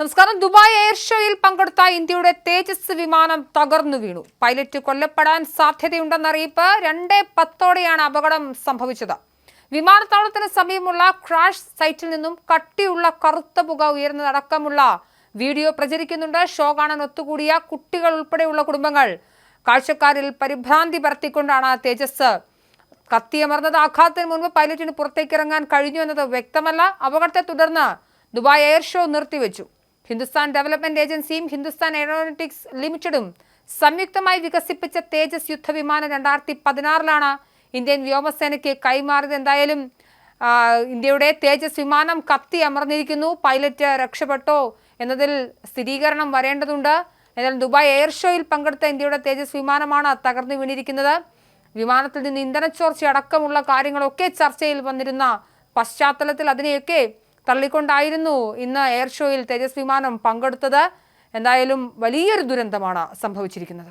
നമസ്കാരം. Dubai air ഷോയിൽ പങ്കെടുത്ത ഇന്ത്യയുടെ തേജസ് വിമാനം തകർന്നു വീണു. പൈലറ്റ് കൊല്ലപ്പെടാൻ സാധ്യതയുണ്ടെന്ന അറിയിപ്പ് രണ്ടേ പത്തോടെയാണ് അപകടം സംഭവിച്ചത്. വിമാനത്താവളത്തിന് സമീപമുള്ള ക്രാഷ് സൈറ്റിൽ നിന്നും കട്ടിയുള്ള കറുത്ത പുക ഉയർന്നതടക്കമുള്ള വീഡിയോ പ്രചരിക്കുന്നുണ്ട്. ഷോ കാണാൻ ഒത്തുകൂടിയ കുട്ടികൾ ഉൾപ്പെടെയുള്ള കുടുംബങ്ങൾ കാഴ്ചക്കാരിൽ പരിഭ്രാന്തി പരത്തിക്കൊണ്ടാണ് തേജസ് കത്തിയമർന്നത്. ആഘാതത്തിന് മുൻപ് പൈലറ്റിന് പുറത്തേക്ക് ഇറങ്ങാൻ കഴിഞ്ഞു എന്നത് വ്യക്തമല്ല. അപകടത്തെ തുടർന്ന് ദുബായ് എയർ ഷോ നിർത്തിവെച്ചു. ഹിന്ദുസ്ഥാൻ ഡെവലപ്മെന്റ് ഏജൻസിയും ഹിന്ദുസ്ഥാൻ എയറോനോട്ടിക്സ് ലിമിറ്റഡും സംയുക്തമായി വികസിപ്പിച്ച തേജസ് യുദ്ധവിമാനം രണ്ടായിരത്തി പതിനാറിലാണ് ഇന്ത്യൻ വ്യോമസേനയ്ക്ക് കൈമാറിയത്. എന്തായാലും ഇന്ത്യയുടെ തേജസ് വിമാനം കത്തി അമർന്നിരിക്കുന്നു. പൈലറ്റ് രക്ഷപ്പെട്ടോ എന്നതിൽ സ്ഥിരീകരണം വരേണ്ടതുണ്ട്. എന്നാൽ ദുബായ് എയർ ഷോയിൽ പങ്കെടുത്ത ഇന്ത്യയുടെ തേജസ് വിമാനമാണ് തകർന്നു വീണിരിക്കുന്നത്. വിമാനത്തിൽ നിന്ന് ഇന്ധനച്ചോർച്ച അടക്കമുള്ള കാര്യങ്ങളൊക്കെ ചർച്ചയിൽ വന്നിരുന്ന പശ്ചാത്തലത്തിൽ അതിനെയൊക്കെ തള്ളിക്കൊണ്ടായിരുന്നു ഇന്ന് എയർ ഷോയിൽ തേജസ് വിമാനം പങ്കെടുത്തത്. എന്തായാലും വലിയൊരു ദുരന്തമാണ് സംഭവിച്ചിരിക്കുന്നത്.